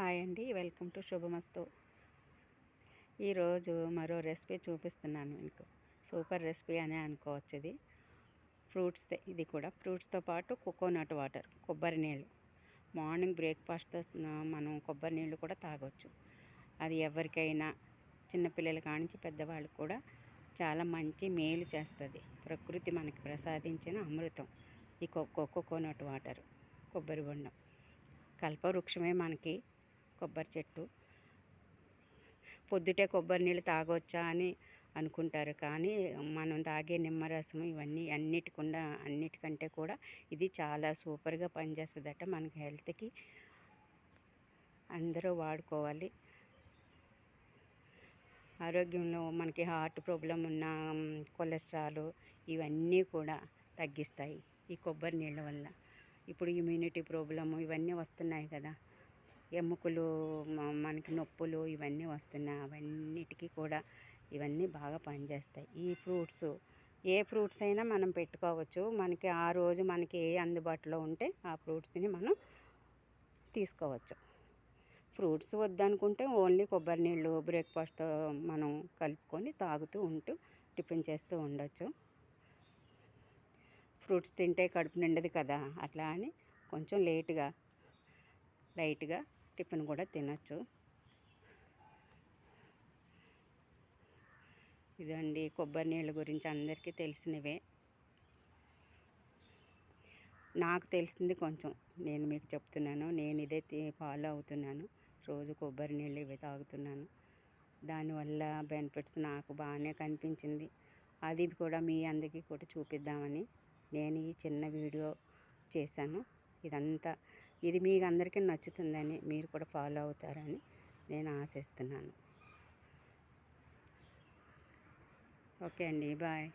Hi అండి. Welcome to శుభమస్తు. ఈరోజు మరో రెసిపీ చూపిస్తున్నాను మీకు. సూపర్ రెసిపీ అనే అనుకోవచ్చు ఇది. ఫ్రూట్స్ ఇది కూడా. ఫ్రూట్స్తో పాటు కోకోనట్ వాటర్ కొబ్బరి నీళ్ళు. మార్నింగ్ బ్రేక్ఫాస్ట్ మనం కొబ్బరి నీళ్ళు కూడా తాగొచ్చు. అది ఎవరికైనా చిన్నపిల్లల కానించి పెద్దవాళ్ళకి కూడా చాలా మంచి మేలు చేస్తుంది. ప్రకృతి మనకి ప్రసాదించిన అమృతం. ఈ కోకోనట్ వాటర్ కొబ్బరి బొండం. కల్పవృక్షమే మనకి కొబ్బరి చెట్టు. పొద్దుటే కొబ్బరి నీళ్ళు తాగొచ్చా అని అనుకుంటారు. కానీ మనం తాగే నిమ్మరసం ఇవన్నీ అన్నిటికుండా అన్నిటికంటే కూడా ఇది చాలా సూపర్గా పనిచేస్తుందట. మనకి హెల్త్కి అందరూ వాడుకోవాలి. ఆరోగ్యంలో మనకి హార్ట్ ప్రాబ్లం ఉన్న కొలెస్ట్రాల్ ఇవన్నీ కూడా తగ్గిస్తాయి ఈ కొబ్బరి నీళ్ళ వల్ల. ఇప్పుడు ఇమ్యూనిటీ ప్రాబ్లము ఇవన్నీ వస్తున్నాయి కదా. ఎముకలు మనకి నొప్పులు ఇవన్నీ వస్తున్నాయి అవన్నిటికీ కూడా ఇవన్నీ బాగా పనిచేస్తాయి. ఈ ఫ్రూట్స్ ఏ ఫ్రూట్స్ అయినా మనం పెట్టుకోవచ్చు. మనకి ఆ రోజు మనకి ఏ అందుబాటులో ఉంటే ఆ ఫ్రూట్స్ని మనం తీసుకోవచ్చు. ఫ్రూట్స్ వద్దనుకుంటే ఓన్లీ కొబ్బరి నీళ్ళు బ్రేక్ఫాస్ట్ మనం కలుపుకొని తాగుతూ ఉంటూ టిఫిన్ చేస్తూ ఉండొచ్చు. ఫ్రూట్స్ తింటే కడుపు నిండదు కదా అట్లా అని కొంచెం లేట్గా లైట్గా టిఫిన్ కూడా తినచ్చు. ఇదండి కొబ్బరి నీళ్ళ గురించి అందరికీ తెలిసినవే. నాకు తెలిసింది కొంచెం నేను మీకు చెప్తున్నాను. నేను ఇదే ఫాలో అవుతున్నాను. రోజు కొబ్బరి నీళ్ళు ఇవి తాగుతున్నాను. దానివల్ల బెనిఫిట్స్ నాకు బాగానే కనిపించింది. అది కూడా మీ అందరికీ కూడా చూపిద్దామని నేను ఈ చిన్న వీడియో చేశాను. ఇదంతా ఇది మీకు అందరికీ నచ్చుతుందని మీరు కూడా ఫాలో అవుతారని నేను ఆశిస్తున్నాను. ఓకే అండి బాయ్.